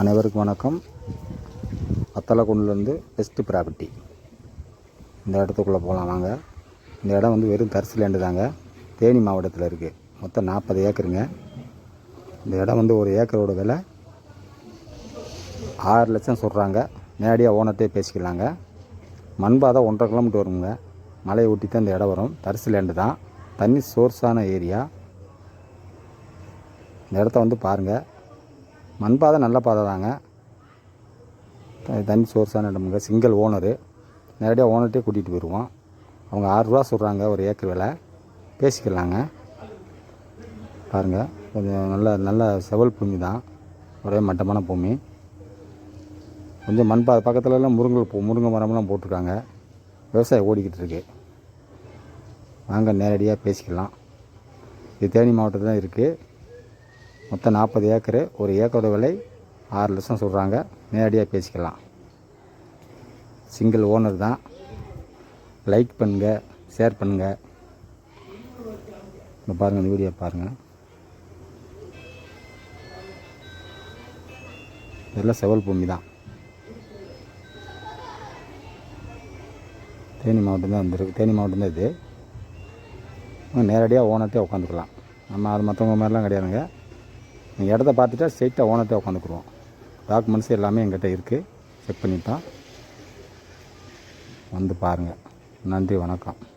அனைவருக்கும் வணக்கம். வத்தலக்குண்டுலேருந்து best property இந்த இடத்துக்குள்ளே போகலாம் வாங்க. இந்த இடம் வந்து வெறும் தரிசு லேண்டு தாங்க. தேனி மாவட்டத்தில் இருக்குது மொத்தம் நாற்பது ஏக்கருங்க. இந்த இடம் வந்து ஒரு ஏக்கரோட விலை ஆறு லட்சம் சொல்கிறாங்க நேரடியாக ஓனர்ட்டே பேசிக்கலாங்க. மண்பாதை ஒன்றரை கிலோமீட்டர் வருங்க. மலையை ஒட்டி தான் இந்த இடம் வரும். தரிசு லேண்டு தான். தண்ணி சோர்ஸான ஏரியா இந்த இடத்த வந்து பாருங்கள் மண் பாதை நல்ல பாதை தாங்க. த- தண்ணி சோர்ஸான இடமுங்க. சிங்கிள் ஓனரு நேரடியாக ஓனர்கிட்டே கூட்டிகிட்டு போயிடுவோம் அவங்க ஆறுரூவா சொல்கிறாங்க ஒரு ஏக்கர் விலை. பேசிக்கலாங்க. பாருங்கள் கொஞ்சம் நல்ல நல்ல செவல் பூமி தான். ஒரே மட்டமான பூமி. கொஞ்சம் மண் பாதை பக்கத்துலலாம் முருங்கை பூ முருங்கை மரம்லாம் போட்டிருக்காங்க. விவசாயம் ஓடிக்கிட்டு இருக்கு. வாங்க நேரடியாக பேசிக்கலாம். இது தேனி மாவட்டத்தில் தான் இருக்குது மொத்தம் நாற்பது ஏக்கரு ஒரு ஏக்கரோட விலை ஆறு லட்சம் சொல்கிறாங்க நேரடியாக பேசிக்கலாம். சிங்கிள் ஓனர் தான். லைக் பண்ணுங்கள் ஷேர் பண்ணுங்கள் இந்த பாருங்கள் இந்த வீடியோ பாருங்கள் இதெல்லாம் செவல் பூமி தான். தேனி மாவட்டம் தான் வந்துருக்கு. தேனி மாவட்டம் தான் இது. நேரடியாக ஓனர்கிட்டே உட்காந்துக்கலாம் நம்ம அது மற்றவங்க மாதிரிலாம் கிடையாதுங்க. இடத்த பார்த்துட்டா ஸ்ட்ரெயிட்டாக ஓனர்ட்டே உட்காந்துக்குருவோம். டாக்குமெண்ட்ஸ் எல்லாமே எங்கிட்ட இருக்குது செக் பண்ணித்தான். வந்து பாருங்கள் நன்றி வணக்கம்.